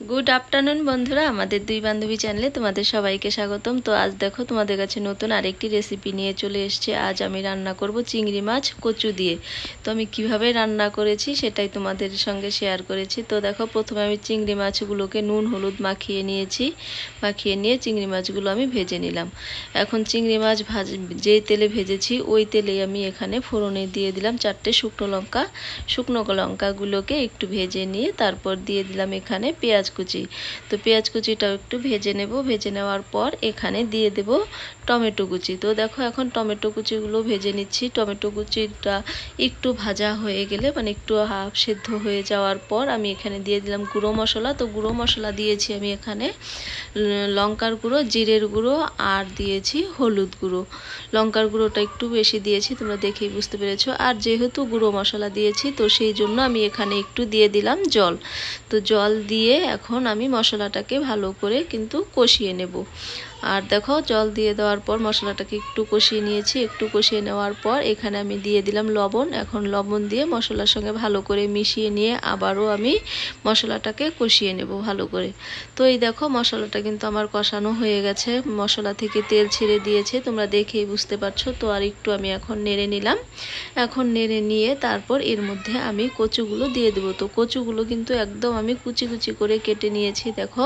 Good afternoon বন্ধুরা। আমাদের দুই বান্ধবী চ্যানেলে তোমাদের সবাইকে স্বাগতম। তো আজ দেখো, তোমাদের কাছে নতুন আরেকটি রেসিপি নিয়ে চলে এসেছে। আজ আমি রান্না করব চিংড়ি মাছ কচু দিয়ে। তো আমি কীভাবে রান্না করেছি সেটাই তোমাদের সঙ্গে শেয়ার করেছি। তো দেখো, প্রথমে আমি চিংড়ি মাছগুলোকে নুন, হলুদ মাখিয়ে নিয়েছি। মাখিয়ে নিয়ে চিংড়ি মাছগুলো আমি ভেজে নিলাম। এখন চিংড়ি মাছ ভাজ যেই তেলে ভেজেছি, ওই তেলেই আমি এখানে ফোড়নে দিয়ে দিলাম চারটে শুকনো লঙ্কা। শুকনো লঙ্কাগুলোকে একটু ভেজে নিয়ে তারপর দিয়ে দিলাম এখানে পেঁয়াজ কুচি। তো পেঁয়াজ কুচিটাও একটু ভেজে নেব। ভেজে নেওয়ার পর এখানে দিয়ে দেব টমেটো কুচি। তো দেখো এখন টমেটো কুচিগুলো ভেজে নিচ্ছি। টমেটো কুচিটা একটু ভাজা হয়ে গেলে মানে একটু হাফ সেদ্ধ হয়ে যাওয়ার পর আমি এখানে দিয়ে দিলাম গুঁড়ো মশলা। তো গুঁড়ো মশলা দিয়েছি আমি এখানে লঙ্কার গুঁড়ো, জিরের গুঁড়ো আর দিয়েছি হলুদ গুঁড়ো। লঙ্কার গুঁড়োটা একটু বেশি দিয়েছি, তোমরা দেখেই বুঝতে পেরেছ। আর যেহেতু গুঁড়ো মশলা দিয়েছি, তো সেই জন্য আমি এখানে একটু দিয়ে দিলাম জল। তো জল দিয়ে এখন আমি মশলাটাকে ভালো করে কিন্তু কষিয়ে নেব। আর দেখো, জল দিয়ে দেওয়ার পর মশলাটাকে একটু কষিয়ে নিয়েছি। একটু কষিয়ে নেওয়ার পর এখানে আমি দিয়ে দিলাম লবণ। এখন লবণ দিয়ে মশলার সঙ্গে ভালো করে মিশিয়ে নিয়ে আবারও আমি মশলাটাকে কষিয়ে নেব ভালো করে। তো এই দেখো, মশলাটা কিন্তু আমার কষানো হয়ে গেছে। মশলা থেকে তেল ছেড়ে দিয়েছে। তোমরা দেখেই বুঝতে পারছ। তো আর একটু আমি এখন নেড়ে নিলাম। এখন নেড়ে নিয়ে তারপর এর মধ্যে আমি কচুগুলো দিয়ে দেবো। তো কচুগুলো কিন্তু একদম আমি কুচি কুচি করে কেটে নিয়েছি, দেখো।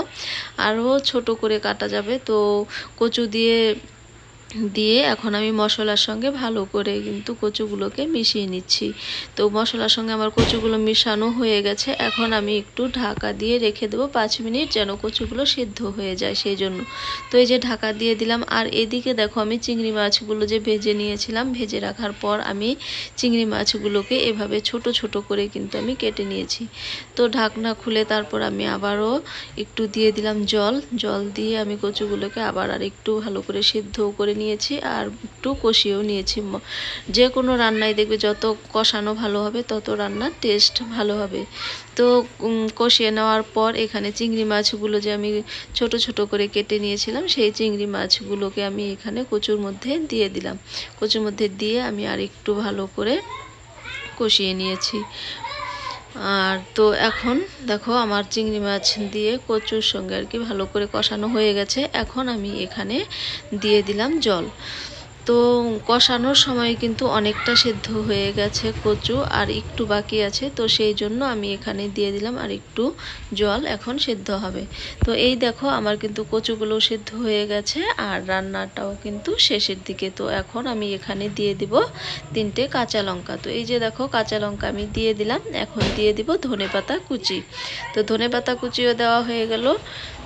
আরও ছোট করে কাটা যাবে। তো কচু দিয়ে দিয়ে এখন আমি মশলার সঙ্গে ভালো করে কিন্তু কচুগুলোকে মিশিয়ে নিচ্ছি। তো মশলার সঙ্গে আমার কচুগুলো মিশানো হয়ে গেছে। এখন আমি একটু ঢাকা দিয়ে রেখে দেবো পাঁচ মিনিট যেন কচুগুলো সিদ্ধ হয়ে যায় সেই জন্য। তো এই যে ঢাকা দিয়ে দিলাম, আর এদিকে দেখো আমি চিংড়ি মাছগুলো যে ভেজে নিয়েছিলাম, ভেজে রাখার পর আমি চিংড়ি মাছগুলোকে এভাবে ছোট ছোট করে কিন্তু আমি কেটে নিয়েছি। তো ঢাকনা খুলে তারপর আমি আবারও একটু দিয়ে দিলাম জল। জল দিয়ে আমি কচুগুলোকে আবার আর একটু ভালো করে সিদ্ধ করে নিয়েছি আর একটু কষিয়েও নিয়েছি। যে কোনো রান্নায় দেখবে যত কষানো ভালো হবে, তত রান্নার টেস্ট ভালো হবে। তো কষিয়ে নেওয়ার পর এখানে চিংড়ি মাছগুলো যে আমি ছোট ছোট করে কেটে নিয়েছিলাম, সেই চিংড়ি মাছগুলোকে আমি এখানে কচুর মধ্যে দিয়ে দিলাম। কচুর মধ্যে দিয়ে আমি আর একটু ভালো করে কষিয়ে নিয়েছি। আর তো এখন দেখো আমার চিংড়ি মাছ দিয়ে কচুর সঙ্গে আর কি ভালো করে কষানো হয়ে গেছে। এখন আমি এখানে দিয়ে দিলাম জল। তো কষানোর সময় কিন্তু অনেকটা সেদ্ধ হয়ে গেছে কচু আর একটু বাকি আছে, তো সেই জন্য আমি এখানে দিয়ে দিলাম আর একটু জল, এখন সেদ্ধ হবে। তো এই দেখো আমার কিন্তু কচুগুলো সেদ্ধ হয়ে গেছে আর রান্নাটাও কিন্তু শেষের দিকে। তো এখন আমি এখানে দিয়ে দিব তিনটে কাঁচা লঙ্কা। তো এই যে দেখো কাঁচা লঙ্কা আমি দিয়ে দিলাম, এখন দিয়ে দিব ধনে পাতা কুচি। তো ধনে পাতা কুচিও দেওয়া হয়ে গেল।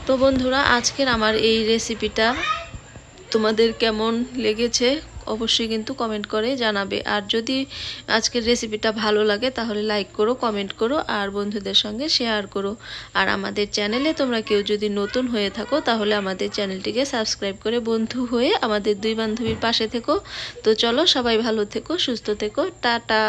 তো বন্ধুরা, আজকের আমার এই রেসিপিটা তোমাদের কেমন লেগেছে, অবশ্যই কিন্তু কমেন্ট করে জানাবে। আর যদি আজকের রেসিপিটা ভালো লাগে, তাহলে লাইক করো কমেন্ট করো, আর বন্ধুদের সঙ্গে শেয়ার করো। আর আমাদের চ্যানেলে তোমরা কেউ যদি নতুন হয়ে থাকো, তাহলে আমাদের চ্যানেলটিকে সাবস্ক্রাইব করে বন্ধু হয়ে আমাদের দুই বান্ধবীর পাশে থেকো। তো চলো সবাই ভালো থেকো, সুস্থ থেকো, টাটা!